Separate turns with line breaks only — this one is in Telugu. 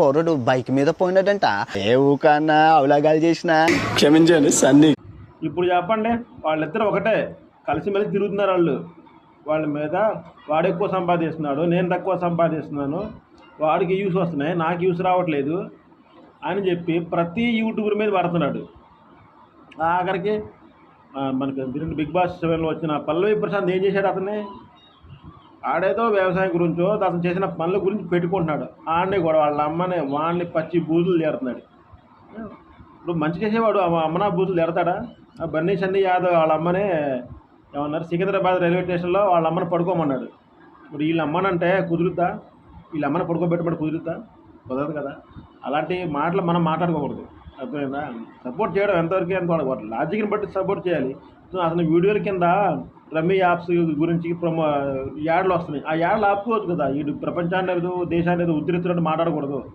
పౌరుడు బైక్ మీద పోయినాడంట. ఏ ఊకన్నా అవలాగాలు చేసిన.
క్షమించండి సన్ని
ఇప్పుడు చెప్పండి వాళ్ళిద్దరు ఒకటే కలిసిమెలిసి తిరుగుతున్నారు వాళ్ళు. వాళ్ళ మీద వాడు ఎక్కువ సంపాదిస్తున్నాడు నేను తక్కువ సంపాదిస్తున్నాను వాడికి యూస్ వస్తున్నాయి నాకు యూస్ రావట్లేదు అని చెప్పి ప్రతి యూట్యూబర్ మీద పడుతున్నాడు. ఆఖరికి మనకి బిగ్ బాస్ సెవెన్లో వచ్చిన పల్లవి ప్రశాంత్ ఏం చేశాడు అతన్ని? ఆడేదో వ్యవసాయం గురించో అతను చేసిన పనుల గురించి పెట్టుకుంటున్నాడు. ఆడనే కూడా వాళ్ళ అమ్మని వాడిని పచ్చి బూజులు చేరుతున్నాడు ఇప్పుడు మంచి చేసేవాడు ఆ అమ్మనా బూజులు తిడతాడా ఆ బన్నీ చన్నీ యాదవ్ వాళ్ళ అమ్మనే ఏమన్నారు? సికింద్రాబాద్ రైల్వే స్టేషన్లో వాళ్ళ అమ్మని పడుకోమన్నాడు. ఇప్పుడు వీళ్ళ అమ్మనంటే కుదురుద్దా? వీళ్ళ అమ్మని పడుకోబెట్టమని కుదురుద్దా? కుదరదు కదా. అలాంటి మాటలు మనం మాట్లాడుకోకూడదు. అర్థమైందా? సపోర్ట్ చేయడం ఎంతవరకు ఎంత వాడు లాజిక్ని బట్టి సపోర్ట్ చేయాలి. అతని వీడియోల కింద రమ్మీ యాప్స్ గురించి ప్రమో యాడ్లు వస్తున్నాయి. ఆ యాడ్లు ఆపుకోవచ్చు కదా. ఈ ప్రపంచాన్ని ఏదో దేశాన్ని ఏదో ఉద్ధరిస్తున్నట్టు మాట్లాడకూడదు.